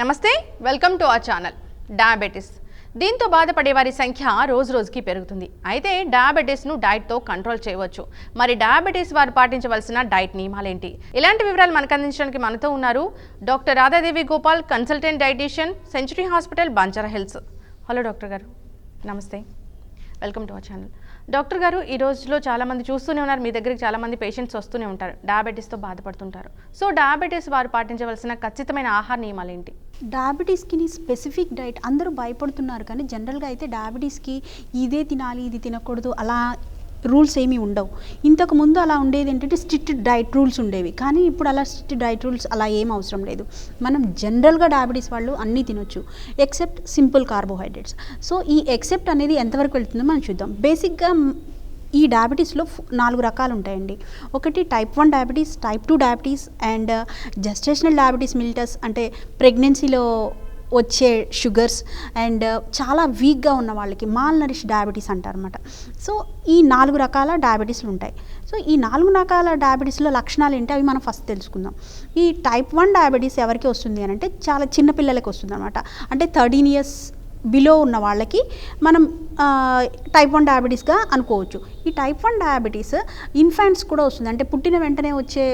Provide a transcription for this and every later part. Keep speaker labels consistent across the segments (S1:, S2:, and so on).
S1: నమస్తే welcome to our channel diabetes దీంతో బాధపడే వారి సంఖ్య రోజు రోజుకి పెరుగుతుంది. అయితే డయాబెటీస్ను డైట్తో కంట్రోల్ చేయవచ్చు. మరి డయాబెటీస్ వారు పాటించవలసిన డైట్ నియమాలేంటి? ఇలాంటి వివరాలు మనకు అందించడానికి మనతో ఉన్నారు doctor Radhadevi Gopal consultant dietitian century hospital Banjara Hills hello doctor గారు. నమస్తే. Welcome to our channel doctor గారు ఈ రోజులో చాలా మంది చూస్తూనే ఉన్నారు. మీ దగ్గరికి చాలా మంది పేషెంట్స్ వస్తూనే ఉంటారు. డయాబెటీస్తో బాధపడుతుంటారు. సో డయాబెటీస్ వారు పాటించవలసిన ఖచ్చితమైన ఆహార నియమాలు ఏంటి
S2: డయాబెటీస్కి స్పెసిఫిక్ డైట్ అందరూ భయపడుతున్నారు. కానీ జనరల్గా అయితే డయాబెటీస్కి ఇదే తినాలి ఇది తినకూడదు అలా రూల్స్ ఏమీ ఉండవు. ఇంతకు ముందు అలా ఉండేది ఏంటంటే స్ట్రిక్ట్ డైట్ రూల్స్ ఉండేవి. కానీ ఇప్పుడు అలా స్ట్రిక్ట్ డైట్ రూల్స్ అలా ఏం అవసరం లేదు. మనం జనరల్గా డయాబెటీస్ వాళ్ళు అన్నీ తినొచ్చు ఎక్సెప్ట్ సింపుల్ కార్బోహైడ్రేట్స్. సో ఈ ఎక్సెప్ట్ అనేది ఎంతవరకు వెళ్తుందో మనం చూద్దాం. బేసిక్గా ఈ డయాబెటీస్లో నాలుగు రకాలు ఉంటాయండి. ఒకటి type one diabetes type two diabetes and gestational diabetes mellitus అంటే ప్రెగ్నెన్సీలో వచ్చే షుగర్స్ అండ్ uh, చాలా వీక్గా ఉన్న వాళ్ళకి మాల్ నరిష్ డయాబెటీస్ అంటారనమాట సో ఈ నాలుగు రకాల డయాబెటీస్లు ఉంటాయి. సో ఈ నాలుగు రకాల డయాబెటీస్లో లక్షణాలు ఏంటి? అవి మనం ఫస్ట్ తెలుసుకుందాం. ఈ టైప్ వన్ డయాబెటీస్ ఎవరికి వస్తుంది అని అంటే చాలా చిన్న పిల్లలకి వస్తుంది అనమాట అంటే థర్టీన్ ఇయర్స్ బిలో ఉన్న వాళ్ళకి మనం uh, టైప్ వన్ డయాబెటీస్గా అనుకోవచ్చు. ఈ టైప్ వన్ డయాబెటీస్ ఇన్ఫాంట్స్ కూడా వస్తుంది. అంటే పుట్టిన వెంటనే వచ్చే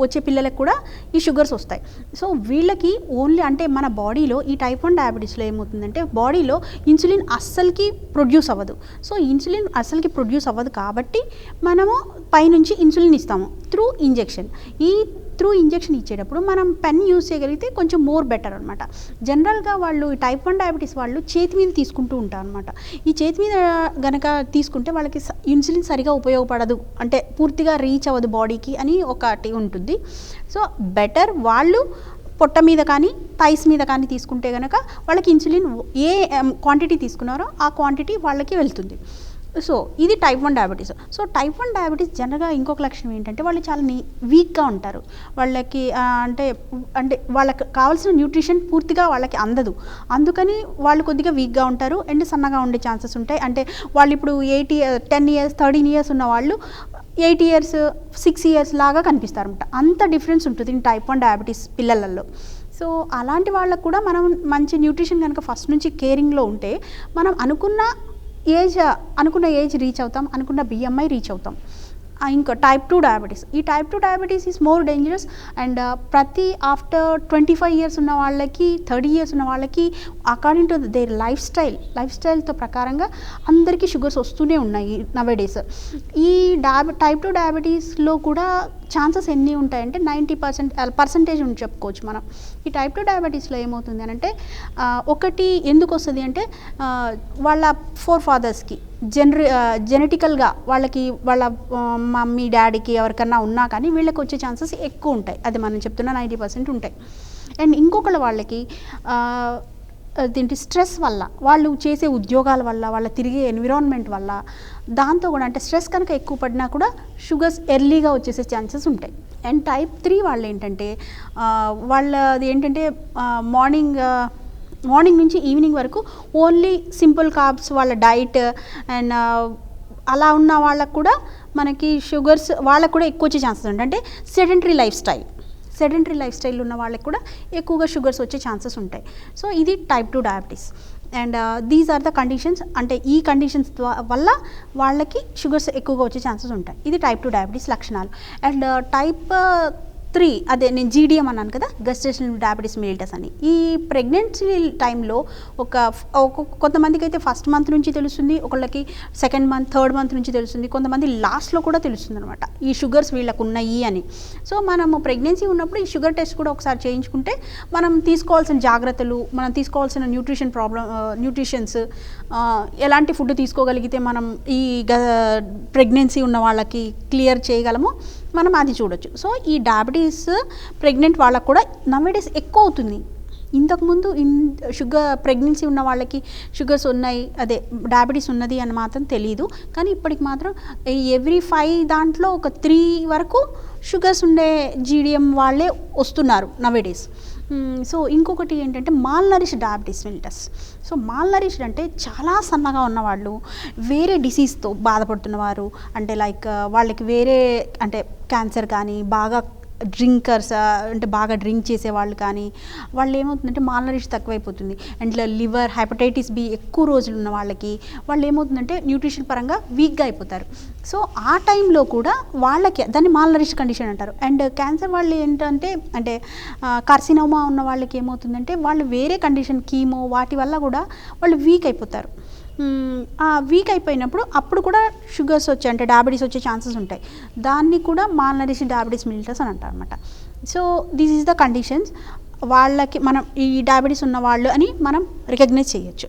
S2: వచ్చే పిల్లలకు కూడా ఈ షుగర్స్ వస్తాయి. సో వీళ్ళకి ఓన్లీ అంటే మన బాడీలో ఈ టైప్ వన్ డయాబెటీస్లో ఏమవుతుందంటే బాడీలో ఇన్సులిన్ అస్సలకి ప్రొడ్యూస్ అవ్వదు. సో ఇన్సులిన్ అస్సలకి ప్రొడ్యూస్ అవ్వదు కాబట్టి మనము పైనుంచి ఇన్సులిన్ ఇస్తాము త్రూ ఇంజెక్షన్ ఈ త్రూ ఇంజెక్షన్ ఇచ్చేటప్పుడు మనం పెన్ యూజ్ చేయగలిగితే కొంచెం మోర్ బెటర్ అనమాట జనరల్గా వాళ్ళు ఈ టైప్ వన్ డయాబెటీస్ వాళ్ళు చేతి మీద తీసుకుంటూ ఉంటారు అనమాట ఈ చేతి మీద గనక తీసుకుంటే వాళ్ళకి స- ఇన్సులిన్ సరిగా ఉపయోగపడదు. అంటే పూర్తిగా రీచ్ అవ్వదు బాడీకి అని ఒకటి ఉంటుంది. సో బెటర్ వాళ్ళు పొట్ట మీద కానీ థైస్ మీద కానీ తీసుకుంటే కనుక వాళ్ళకి ఇన్సులిన్ ఏ క్వాంటిటీ తీసుకున్నారో ఆ క్వాంటిటీ వాళ్ళకి వెళ్తుంది. సో ఇది type one diabetes so type one diabetes జనరల్గా ఇంకొక లక్షణం ఏంటంటే వాళ్ళు చాలా నీ వీక్గా ఉంటారు. వాళ్ళకి అంటే అంటే వాళ్ళకి కావాల్సిన న్యూట్రిషన్ పూర్తిగా వాళ్ళకి అందదు. అందుకని వాళ్ళు కొద్దిగా వీక్గా ఉంటారు. అండ్ సన్నగా ఉండే ఛాన్సెస్ ఉంటాయి. అంటే వాళ్ళు ఇప్పుడు eighty ten years thirteen years ఉన్న వాళ్ళు ఎయిట్ ఇయర్స్ సిక్స్ ఇయర్స్ లాగా కనిపిస్తారనమాట అంత డిఫరెన్స్ ఉంటుంది టైప్ వన్ డయాబెటీస్ పిల్లలలో. సో అలాంటి వాళ్ళకు కూడా మనం మంచి న్యూట్రిషన్ కనుక ఫస్ట్ నుంచి కేరింగ్లో ఉంటే మనం అనుకున్న ఏజ్ అనుకున్న ఏజ్ రీచ్ అవుతాం అనుకున్న బిఎంఐ రీచ్ అవుతాం. ఇంకా టైప్ టూ డయాబెటీస్ ఈ type two diabetes is more dangerous and ప్రతి ఆఫ్టర్ ట్వంటీ ఫైవ్ ఇయర్స్ ఉన్న వాళ్ళకి థర్టీ ఇయర్స్ ఉన్న వాళ్ళకి according to their lifestyle లైఫ్ స్టైల్తో ప్రకారంగా అందరికీ షుగర్స్ వస్తూనే ఉన్నాయి నవేడేస్ ఈ డయాబె టైప్ టూ డయాబెటీస్లో కూడా ఛాన్సెస్ ఎన్ని ఉంటాయంటే నైంటీ పర్సెంట్ పర్సంటేజ్ అని చెప్పుకోవచ్చు మనం. ఈ టైప్ టూ డయాబెటీస్లో ఏమవుతుంది అని అంటే ఒకటి ఎందుకు వస్తుంది అంటే వాళ్ళ ఫోర్ ఫాదర్స్కి జనరి జెనెటికల్గా వాళ్ళకి వాళ్ళ మమ్మీ డాడీకి ఎవరికన్నా ఉన్నా కానీ వీళ్ళకి వచ్చే ఛాన్సెస్ ఎక్కువ ఉంటాయి. అది మనం చెప్తున్న నైంటీ పర్సెంట్ ఉంటాయి. అండ్ ఇంకొకళ్ళ వాళ్ళకి దీంటి స్ట్రెస్ వల్ల వాళ్ళు చేసే ఉద్యోగాల వల్ల వాళ్ళ తిరిగే ఎన్విరాన్మెంట్ వల్ల దాంతో కూడా అంటే స్ట్రెస్ కనుక ఎక్కువ పడినా కూడా షుగర్స్ ఎర్లీగా వచ్చేసే ఛాన్సెస్ ఉంటాయి. అండ్ టైప్ త్రీ వాళ్ళు ఏంటంటే వాళ్ళది ఏంటంటే మార్నింగ్ మార్నింగ్ నుంచి ఈవినింగ్ వరకు ఓన్లీ సింపుల్ కార్బ్స్ వాళ్ళ డైట్ అండ్ అలా ఉన్న వాళ్ళకు కూడా మనకి షుగర్స్ వాళ్ళకు కూడా ఎక్కువ వచ్చే ఛాన్సెస్ ఉంటాయి. అంటే sedentary lifestyle. Sedentary lifestyle ఉన్న వాళ్ళకి కూడా ఎక్కువగా షుగర్స్ వచ్చే ఛాన్సెస్ ఉంటాయి. సో ఇది type two diabetes. And these are the conditions అంటే ఈ కండిషన్స్ వల్ల వాళ్ళకి షుగర్స్ ఎక్కువగా వచ్చే ఛాన్సెస్ ఉంటాయి. ఇది టైప్ టూ డయాబెటీస్ లక్షణాలు. అండ్ uh, టైప్ త్రీ అదే నేను జీడిఎం అన్నాను కదా గస్టేషనల్ డయాబెటీస్ మిలిటస్ అని. ఈ ప్రెగ్నెన్సీ టైంలో ఒక ఒక- కొంతమందికి అయితే ఫస్ట్ మంత్ నుంచి తెలుస్తుంది ఒకళ్ళకి సెకండ్ మంత్ థర్డ్ మంత్ నుంచి తెలుస్తుంది కొంతమంది లాస్ట్లో కూడా తెలుస్తుంది అనమాట ఈ షుగర్స్ వీళ్ళకు ఉన్నాయి అని. సో మనము ప్రెగ్నెన్సీ ఉన్నప్పుడు ఈ షుగర్ టెస్ట్ కూడా ఒకసారి చేయించుకుంటే మనం తీసుకోవాల్సిన జాగ్రత్తలు మనం తీసుకోవాల్సిన న్యూట్రిషన్ ప్రాబ్లం న్యూట్రిషన్స్ ఎలాంటి ఫుడ్ తీసుకోగలిగితే మనం ఈ ప్రెగ్నెన్సీ ఉన్న వాళ్ళకి క్లియర్ చేయగలము మనం అది చూడొచ్చు. సో ఈ డయాబెటీస్ ప్రెగ్నెంట్ వాళ్ళకు కూడా నవేడేస్ ఎక్కువ అవుతుంది. ఇంతకుముందు ఇన్ షుగర్ ప్రెగ్నెన్సీ ఉన్న వాళ్ళకి షుగర్స్ ఉన్నాయి అదే డయాబెటీస్ ఉన్నది అని మాత్రం తెలియదు కానీ ఇప్పటికి మాత్రం ఎవ్రీ ఫైవ్ దాంట్లో ఒక త్రీ వరకు షుగర్స్ ఉండే జీడిఎం వాళ్ళే వస్తున్నారు నవేడేస్ సో ఇంకొకటి ఏంటంటే malnourish diabetes mellitus so mal అంటే చాలా సన్నగా ఉన్నవాళ్ళు వేరే డిసీజ్తో బాధపడుతున్నవారు అంటే లైక్ వాళ్ళకి వేరే అంటే క్యాన్సర్ కానీ బాగా డ్రింకర్స్ అంటే బాగా డ్రింక్ చేసే వాళ్ళు కానీ వాళ్ళు ఏమవుతుందంటే మాల్నరిష్ తక్కువైపోతుంది. అండ్ లివర్ హెపటైటిస్ బి ఎక్కువ రోజులు ఉన్న వాళ్ళకి వాళ్ళు ఏమవుతుందంటే న్యూట్రిషన్ పరంగా వీక్గా అయిపోతారు. సో ఆ టైంలో కూడా వాళ్ళకి దాన్ని మాల్నరిష్ కండిషన్ అంటారు. అండ్ క్యాన్సర్ వాళ్ళు ఏంటంటే అంటే కార్సినోమా ఉన్న వాళ్ళకి ఏమవుతుందంటే వాళ్ళు వేరే కండిషన్ కీమో వాటి వల్ల కూడా వాళ్ళు వీక్ అయిపోతారు. వీక్ అయిపోయినప్పుడు అప్పుడు కూడా షుగర్స్ వచ్చే అంటే డయాబెటీస్ వచ్చే ఛాన్సెస్ ఉంటాయి. దాన్ని కూడా మాల్నరిషన్ డయాబెటీస్ మిల్టస్ అని అంటారు అనమాట so this is the conditions వాళ్ళకి మనం ఈ డయాబెటీస్ ఉన్న వాళ్ళు అని మనం రికగ్నైజ్ చేయొచ్చు.